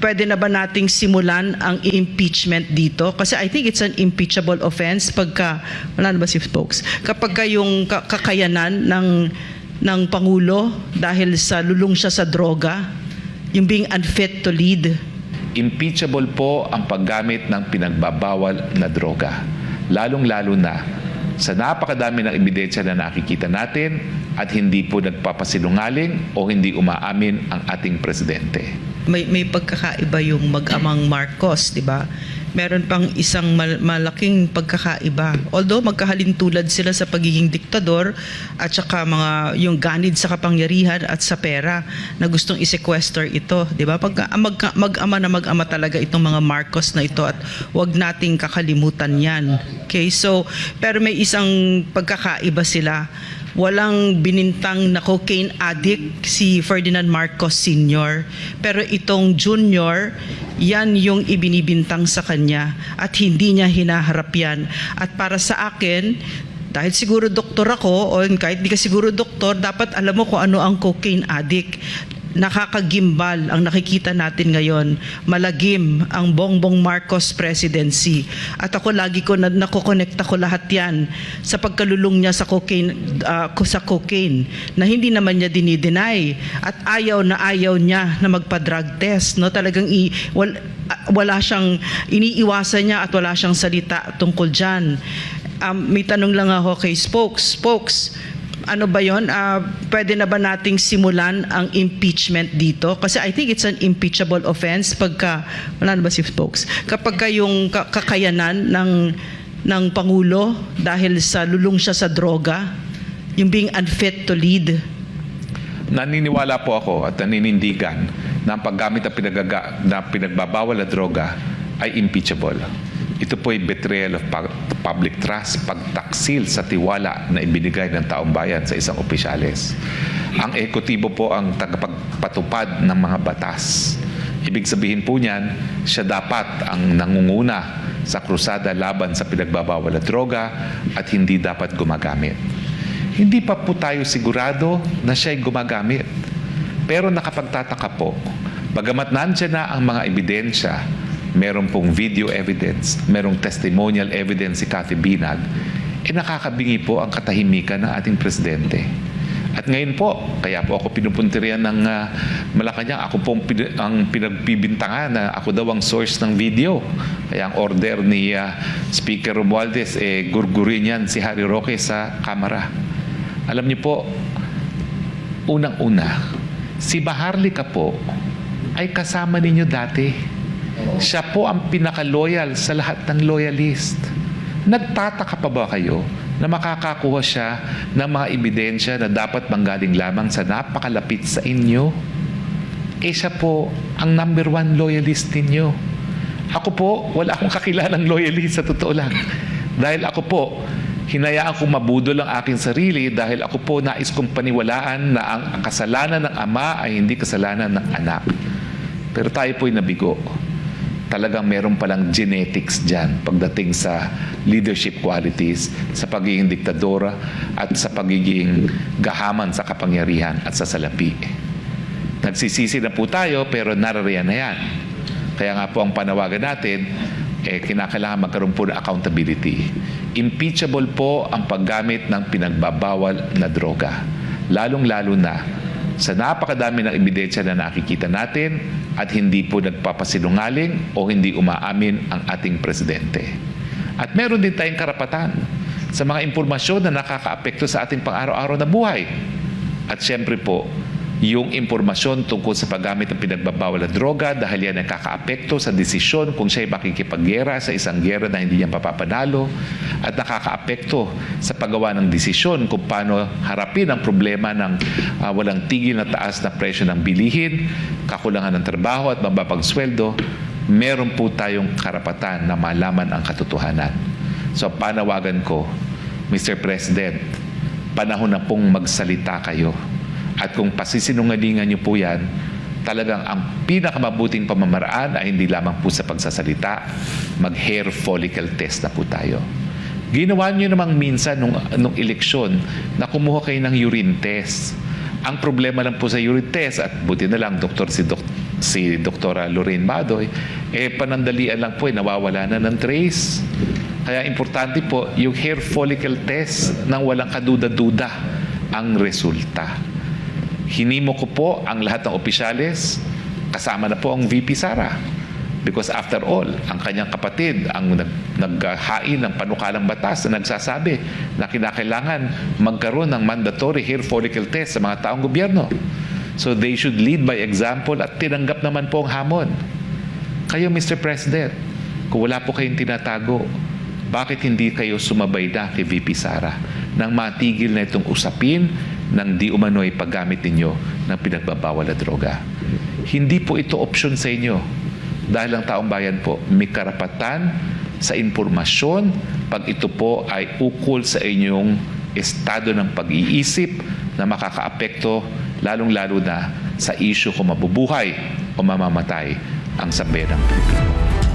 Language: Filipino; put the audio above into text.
pwede na ba nating simulan ang impeachment dito? Kasi I think it's an impeachable offense pagka, wala na ba si spokes? Kapag ka yung ka- kakayanan ng, ng Pangulo dahil sa lulong siya sa droga, yung being unfit to lead, Impeachable po ang paggamit ng pinagbabawal na droga. Lalong-lalo na sa napakadami ng ebidensya na nakikita natin at hindi po nagpapasinungaling o hindi umaamin ang ating presidente. may may pagkakaiba yung mag-amang Marcos, 'di ba? Meron pang isang mal- malaking pagkakaiba. Although magkahalintulad sila sa pagiging diktador at saka mga yung ganid sa kapangyarihan at sa pera na gustong i-sequester ito, 'di ba? Pag mag, mag-ama na mag-ama talaga itong mga Marcos na ito at wag nating kakalimutan 'yan. Okay? So, pero may isang pagkakaiba sila walang binintang na cocaine addict si Ferdinand Marcos Sr. Pero itong junior, yan yung ibinibintang sa kanya at hindi niya hinaharap yan. At para sa akin, dahil siguro doktor ako, o kahit di ka siguro doktor, dapat alam mo kung ano ang cocaine addict nakakagimbal ang nakikita natin ngayon. Malagim ang Bongbong Marcos presidency. At ako lagi ko na nakokonekta ko lahat yan sa pagkalulong niya sa cocaine, ko sa cocaine na hindi naman niya dinideny at ayaw na ayaw niya na magpa-drug test. No? Talagang i, wal, ah, wala siyang, iniiwasan niya at wala siyang salita tungkol dyan. Um, may tanong lang ako kay Spokes. Spokes, ano ba yon? Ah, pwede na ba nating simulan ang impeachment dito? Kasi I think it's an impeachable offense pagka, wala na ba si spokes? Kapag ka yung ka- kakayanan ng, ng Pangulo dahil sa lulong siya sa droga, yung being unfit to lead, Naniniwala po ako at naninindigan na ang paggamit ng pinagaga, na pinagbabawal na droga ay impeachable. Ito po ay betrayal of pu- public trust, pagtaksil sa tiwala na ibinigay ng taong bayan sa isang opisyales. Ang ekotibo po ang tagapagpatupad ng mga batas. Ibig sabihin po niyan, siya dapat ang nangunguna sa krusada laban sa pinagbabawal na droga at hindi dapat gumagamit. Hindi pa po tayo sigurado na siya'y gumagamit. Pero nakapagtataka po, bagamat nandiyan na ang mga ebidensya, meron pong video evidence, merong testimonial evidence si Cathy Binag, eh nakakabingi po ang katahimikan ng ating presidente. At ngayon po, kaya po ako pinupuntiryan ng ah, Malacanang. Ako po pin- ang pinagbibintangan na ako daw ang source ng video. Kaya ang order ni ah, Speaker Romualdez, eh, gurgurin yan si Harry Roque sa kamera. Alam niyo po, unang-una, si Baharlika po ay kasama ninyo dati. Siya po ang pinaka-loyal sa lahat ng loyalist. Nagtataka pa ba kayo na makakakuha siya ng mga ebidensya na dapat manggaling lamang sa napakalapit sa inyo? Eh siya po ang number one loyalist ninyo. Ako po, wala akong kakilalang loyalist sa totoo lang. Dahil ako po, hinayaan kong mabudol ang aking sarili dahil ako po nais kong paniwalaan na ang kasalanan ng ama ay hindi kasalanan ng anak. Pero tayo po'y nabigo. Talagang meron palang genetics dyan pagdating sa leadership qualities, sa pagiging diktadora at sa pagiging gahaman sa kapangyarihan at sa salapi. Nagsisisi na po tayo pero narariyan na yan. Kaya nga po ang panawagan natin, eh, kinakailangan magkaroon po ng accountability. Impeachable po ang paggamit ng pinagbabawal na droga. Lalong-lalo na sa napakadami ng ebidensya na nakikita natin at hindi po nagpapasinungaling o hindi umaamin ang ating presidente. At meron din tayong karapatan sa mga impormasyon na nakakaapekto sa ating pang-araw-araw na buhay. At siyempre po, yung impormasyon tungkol sa paggamit ng pinagbabawal na droga dahil yan ay sa desisyon kung siya ay makikipaggera sa isang gera na hindi niya papapanalo at nakakaapekto sa paggawa ng desisyon kung paano harapin ang problema ng ah, walang tigil na taas na presyo ng bilihin, kakulangan ng trabaho at mababang sweldo, meron po tayong karapatan na malaman ang katotohanan. So panawagan ko, Mr. President, panahon na pong magsalita kayo. At kung pasisinungalingan niyo po yan, talagang ang pinakamabuting pamamaraan ay hindi lamang po sa pagsasalita, mag-hair follicle test na po tayo. Ginawa niyo namang minsan nung, nung eleksyon na kumuha kayo ng urine test. Ang problema lang po sa urine test, at buti na lang, doktor si Dok si Dr. Lorraine Badoy, eh panandalian lang po, eh, nawawala na ng trace. Kaya importante po, yung hair follicle test nang walang kaduda-duda ang resulta. Hinimo ko po ang lahat ng opisyales, kasama na po ang VP Sara. Because after all, ang kanyang kapatid ang nag, naghain ng panukalang batas na nagsasabi na kinakailangan magkaroon ng mandatory hair follicle test sa mga taong gobyerno. So they should lead by example at tinanggap naman po ang hamon. Kayo, Mr. President, kung wala po kayong tinatago, bakit hindi kayo sumabay na kay VP Sara nang matigil na itong usapin ng di umano'y paggamit ninyo ng pinagbabawal na droga? Hindi po ito option sa inyo dahil ang taong bayan po may karapatan sa impormasyon pag ito po ay ukol sa inyong estado ng pag-iisip na makakaapekto lalong-lalo na sa issue kung mabubuhay o mamamatay ang sambayanang Pilipino.